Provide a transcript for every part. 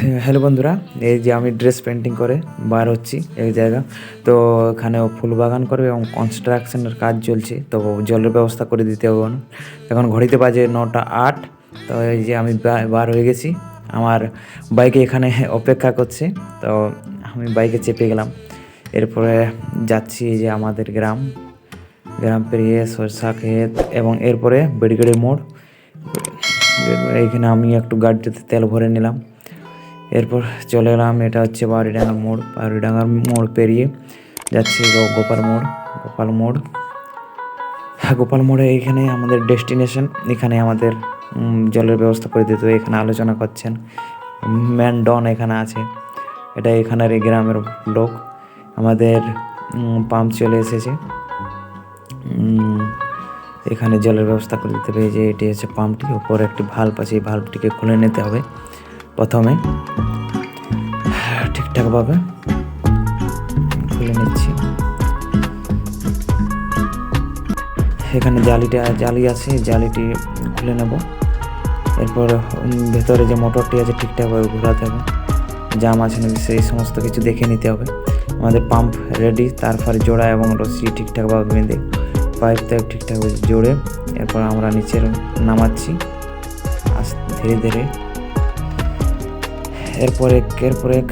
Hello বন্ধুরা, এই যে আমি ড্রেস পেন্টিং করে বার হচ্ছি এই জায়গা। তো এখানে ফুল বাগান করবে এবং কনস্ট্রাকশনের কাজ চলছে। তো জলের ব্যবস্থা করে দিতে হবে এখন। ঘড়িতে বাজে নটা আট, তো এই যে আমি বার হয়ে গেছি। আমার বাইকে এখানে অপেক্ষা করছে, তো আমি বাইকে চেপে গেলাম। এরপরে যাচ্ছি যে আমাদের গ্রাম গ্রাম পেরিয়ে সরষা ক্ষেত এবং এরপরে বেড়িগড়ি মোড়। এইখানে আমি একটু গাড়িটাতে তেল ভরে নিলাম। এরপর চলে এলাম, এটা হচ্ছে বাড়িডাঙ্গার মোড়। বাড়িডাঙ্গার মোড় পেরিয়ে যাচ্ছি গোপাল মোড় গোপাল মোড়। হ্যাঁ গোপাল মোড়ে এইখানে আমাদের ডেস্টিনেশন, এখানে আমাদের জলের ব্যবস্থা করে দিতে এখানে আলোচনা করছেন। ম্যান ডন এখানে আছে, এটা এখানের এই গ্রামের লোক। আমাদের পাম্প চলে এসেছে। এখানে জলের ব্যবস্থা করে দিতে হবে যে এটি হচ্ছে পাম্পটি। উপরে একটি ভাল্ব আছে, এই ভাল্বটিকে খুলে নিতে হবে। প্রথমে। ঠিকঠাকভাবে খুলে নিচ্ছি। এখানে জালিটা, জালি আছে, জালিটি খুলে নেব। এরপর ভেতরে যে মোটরটি আছে, ঠিকঠাকভাবে ঘোরাতে হবে। জাম আছে নাকি, সেই সমস্ত কিছু দেখে নিতে হবে। আমাদের পাম্প রেডি তারপর জোড়া এবং রশি ঠিকঠাকভাবে বেঁধে পাইপটা ঠিকঠাকভাবে জোড়ে, এরপর আমরা নিচে নামাচ্ছি। আস্তে, ধীরে ধীরে। এরপর এক এরপর এক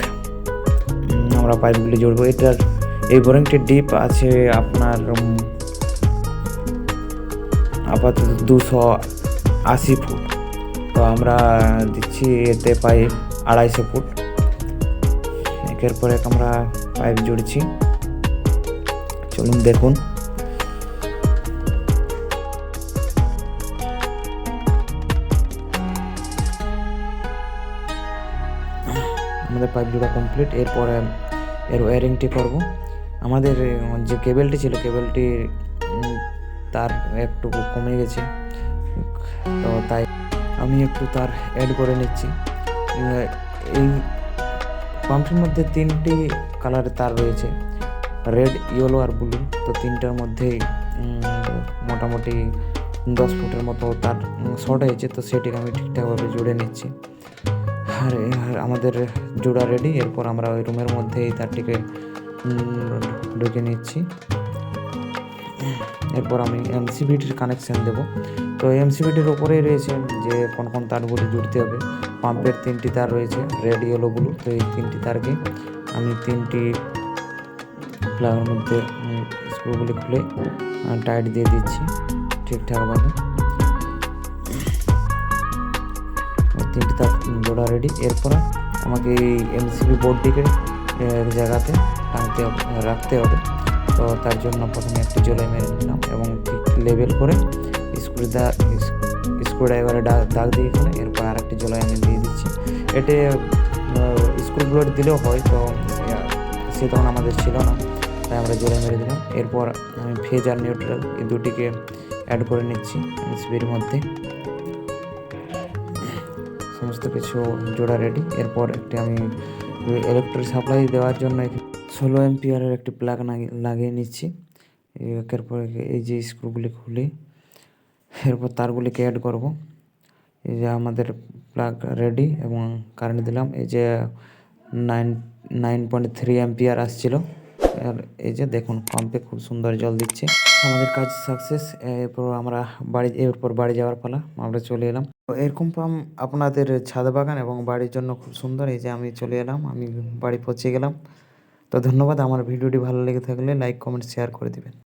আমরা পাইপগুলি জুড়বো। এটার, এই বোরিংটির ডিপ আছে আপনার আপাতত দুশো আশি ফুট। তো আমরা দিচ্ছি এতে পাইপ আড়াইশো ফুট। একের পর এক আমরা পাইপ জুড়ছি। চলুন দেখুন। আমাদের পাইপ জোড়া কমপ্লিট এরপরে এর ওয়ারিংটি করব। আমাদের যে কেবেলটি ছিল কেবেলটি তার একটু কমে গেছে। তো তাই আমি একটু তার অ্যাড করে নিচ্ছি। এই পাম্পটির মধ্যে তিনটি কালারের তার রয়েছে রেড ইয়েলো আর ব্লু তো তিনটার মধ্যেই মোটামুটি দশ ফুটের মতো তার শর্ট হয়েছে। তো সেটিকে আমি ঠিকঠাকভাবে জুড়ে নিচ্ছি। আর আমাদের জোড়া রেডি এরপর আমরা ওই রুমের মধ্যে এই তারটিকে ঢুকে নিচ্ছি। এরপর আমি এমসিবিটির কানেকশান দেব। তো এমসিবিটির ওপরেই রয়েছে যে কোন কোন তারগুলি জুড়তে হবে। পাম্পের তিনটি তার রয়েছে রেড ইয়েলো ব্লু তো এই তিনটি তারকে আমি তিনটি প্লাগের মধ্যে স্ক্রুগুলি খুলে টাইট দিয়ে দিচ্ছি ঠিকঠাকভাবে। তিনটি তার জোড়া রেডি এরপরে আমাকে এই এমসিবি বোর্ডটিকে এক জায়গাতে হবে, রাখতে হবে। তো তার জন্য প্রথমে একটি জলাই মেরে নিলাম এবং ঠিক লেবেল করে স্ক্রু দা স্ক্রু ড্রাইভারে দাগ দিয়ে এখানে এরপর আরেকটি জলাই আমি দিয়ে দিচ্ছি। এতে স্ক্রু ব্লেড দিলেও হয়, তো সে তখন আমাদের ছিল না, তাই আমরা জলাই মেরে দিলাম। এরপর আমি ফেজ আর নিউট্রাল এই দুটিকে অ্যাড করে নিচ্ছি এমসিবির মধ্যে। সমস্ত কিছু জোড়া রেডি এরপর একটি আমি ইলেকট্রিক সাপ্লাই দেওয়ার জন্য ষোলো এমপিয়ারের একটি প্লাগ লাগিয়ে নিচ্ছি। একের পর এই যে স্ক্রুগুলি খুলে, এরপর তারগুলিকে অ্যাড করব। এই যে আমাদের প্লাগ রেডি এবং কারেন্ট দিলাম। এই যে nine nine point three ampere আসছিল। আর এই যে দেখুন পাম্পে খুব সুন্দর জল দিচ্ছে। আমাদের কাজ সাকসেস এরপর আমরা বাড়ি, এরপর বাড়ি যাওয়ার পালা, আমরা চলে এলাম। তো এরকম পাম্প আপনাদের ছাদ বাগান এবং বাড়ির জন্য খুব সুন্দর। এই যে আমি চলে এলাম, আমি বাড়ি পৌঁছে গেলাম। তো ধন্যবাদ, আমার ভিডিওটি ভালো লেগে থাকলে লাইক কমেন্ট শেয়ার করে দিবেন।